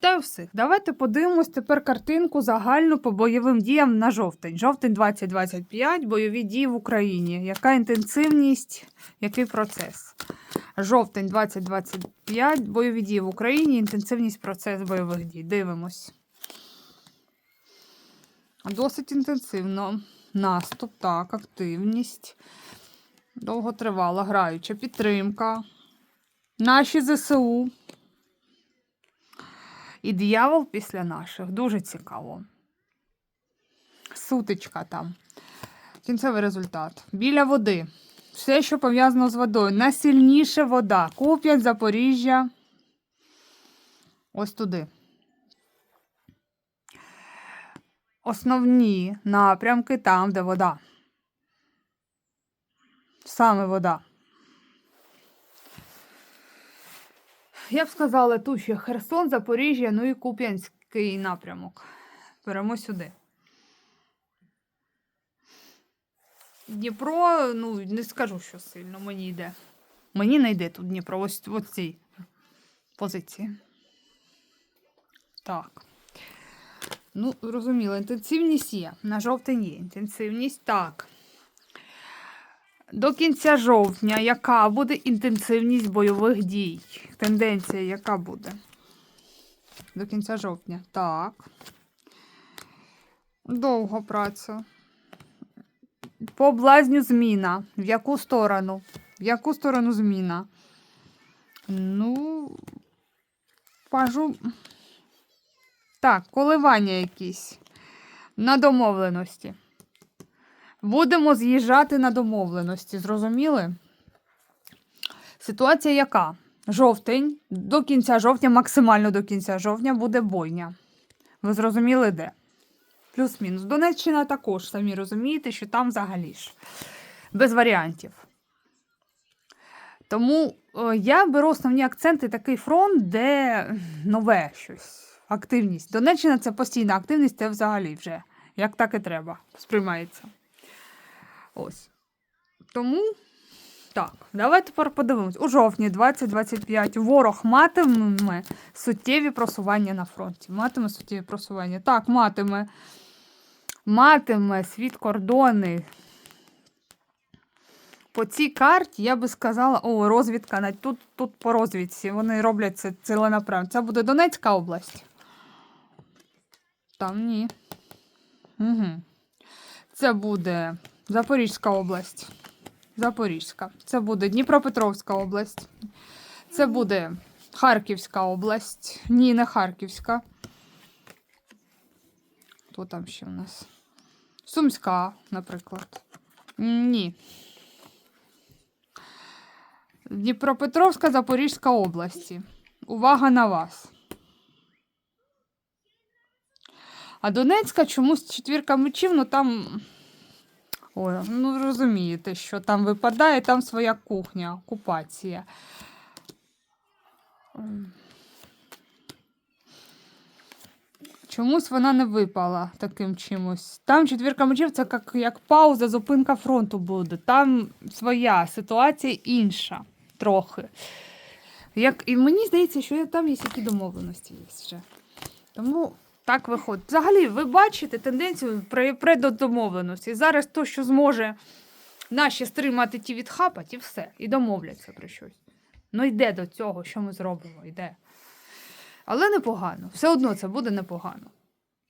Та й всіх. Давайте подивимось тепер картинку загальну по бойовим діям на жовтень. Жовтень 2025, бойові дії в Україні. Яка інтенсивність, який процес? Жовтень 2025, бойові дії в Україні, інтенсивність процес бойових дій. Дивимось. Досить інтенсивно. Наступ, так, активність. Довготривала, граюча підтримка. Наші ЗСУ. І диявол після наших. Дуже цікаво. Сутичка там. Кінцевий результат. Біля води. Все, що пов'язано з водою. Найсильніша вода. Куп'ять, Запоріжжя. Ось туди. Основні напрямки там, де вода. Саме вода. Я б сказала, тут ще Херсон, Запоріжжя, ну і Куп'янський напрямок. Беремо сюди. Дніпро, ну, не скажу, що сильно мені йде. Мені не йде тут Дніпро, ось в цій позиції. Так. Ну, зрозуміло, інтенсивність є. На жовтень є інтенсивність. Так. До кінця жовтня яка буде інтенсивність бойових дій? Тенденція яка буде? До кінця жовтня. Так. Довго праця. По блазню зміна. В яку сторону? В яку сторону зміна? Ну, кажу. Так, коливання якісь. На домовленості. Будемо з'їжджати на домовленості, зрозуміли? Ситуація яка? Жовтень, до кінця жовтня, максимально до кінця жовтня буде бойня. Ви зрозуміли, де? Плюс-мінус. Донеччина також, самі розумієте, що там взагалі ж. Без варіантів. Тому е, я беру основні акценти такий фронт, де нове щось, активність. Донеччина це постійна активність, це взагалі вже. Як так і треба, сприймається. Ось. Тому, так, давайте тепер подивимось. У жовтні 2025 ворог матиме суттєві просування на фронті. Матиме суттєві просування. Так, матиме. Матиме світ кордони. По цій карті я би сказала, о, розвідка навіть тут, тут по розвідці. Вони роблять це ціленаправленно. Це буде Донецька область. Там ні. Угу. Це буде Запорізька область. Запорізька. Це буде Дніпропетровська область. Це буде Харківська область. Ні, не Харківська. Хто там ще у нас? Сумська, наприклад. Ні. Дніпропетровська, Запорізька області. Увага на вас. А Донецька чомусь четвірка мечів, ну там. Ой, ну розумієте, що там випадає, там своя кухня, окупація. Чомусь вона не випала таким чимось. Там четвірка мечів це як, як пауза, зупинка фронту буде. Там своя ситуація інша трохи. Як, і мені здається, що там є які домовленості є вже. Тому так виходить. Взагалі, ви бачите тенденцію при, при до домовленості. Зараз то, що зможе наші стримати ті відхапать, і все. І домовляться про щось. Ну йде до цього, що ми зробимо, йде. Але непогано. Все одно це буде непогано.